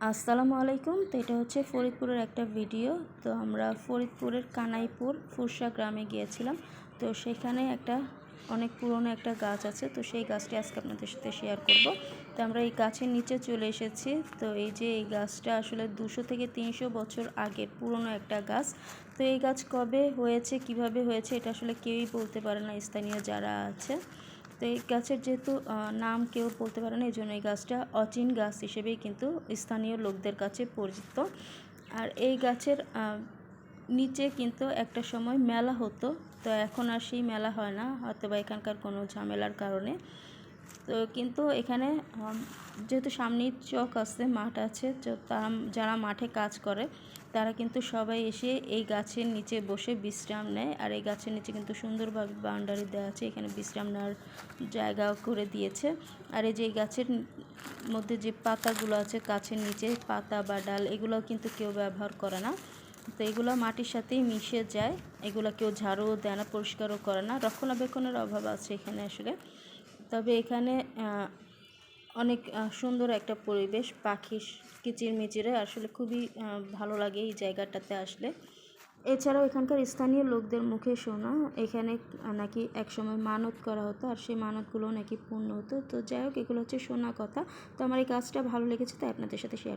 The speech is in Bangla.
আসসালামু আলাইকুম। তো এটা হচ্ছে ফরিদপুরের একটা ভিডিও। তো আমরা ফরিদপুরের কানাইপুর ফুরসা গ্রামে গিয়েছিলাম। তো সেখানে একটা অনেক পুরনো একটা গাছ আছে। তো সেই গাছটি আজকে আপনাদের সাথে শেয়ার করব। তো আমরা এই গাছের নিচে চলে এসেছি। তো এই যে এই গাছটা আসলে দুশো থেকে তিনশো বছর আগের পুরনো একটা গাছ। তো এই গাছ কবে হয়েছে, কীভাবে হয়েছে, এটা আসলে কেউই বলতে পারে না। স্থানীয় যারা আছে। তো এই গাছের যেহেতু নাম কেউ বলতে পারে না, এই জন্য এই গাছটা অচিন গাছ হিসেবেই কিন্তু স্থানীয় লোকদের কাছে পরিচিত। আর এই গাছের নিচে কিন্তু একটা সময় মেলা হতো, তো এখন আর সেই মেলা হয় না হয়তো বা এখানকার কোনো ঝামেলার কারণে। তো কিন্তু এখানে যেহেতু সামনেই চক আছে, মাঠ আছে তারা যারা মাঠে কাজ করে, তারা কিন্তু সবাই এসে এই গাছের নিচে বসে বিশ্রাম নেয়। আর এই গাছের নিচে কিন্তু সুন্দরভাবে বাউন্ডারি দেওয়া আছে, এখানে বিশ্রাম নেওয়ার জায়গাও করে দিয়েছে। আর এই যে এই গাছের মধ্যে যে পাতাগুলো আছে, গাছের নিচে পাতা বা ডাল, এগুলোও কিন্তু কেউ ব্যবহার করে না। তো এগুলো মাটির সাথেই মিশে যায়, এগুলো কেউ ঝাড়ু দেয় না, পরিষ্কারও করে না। রক্ষণাবেক্ষণের অভাব আছে এখানে আসলে। তবে এখানে অনেক সুন্দর একটা পরিবেশ। পাখি কিচিরমিচিরে আসলে খুবই ভালো লাগে এই জায়গাটাতে আসলে। এছাড়াও এখানকার স্থানীয় লোকদের মুখে শোনা, এখানে নাকি একসময় মানত করা হতো আর সেই মানতগুলো নাকি পূর্ণ হতো। তো যাই হোক, এগুলো হচ্ছে শোনা কথা। তো আমার এই কাজটা ভালো লেগেছে, তাই আপনাদের সাথে শেয়ার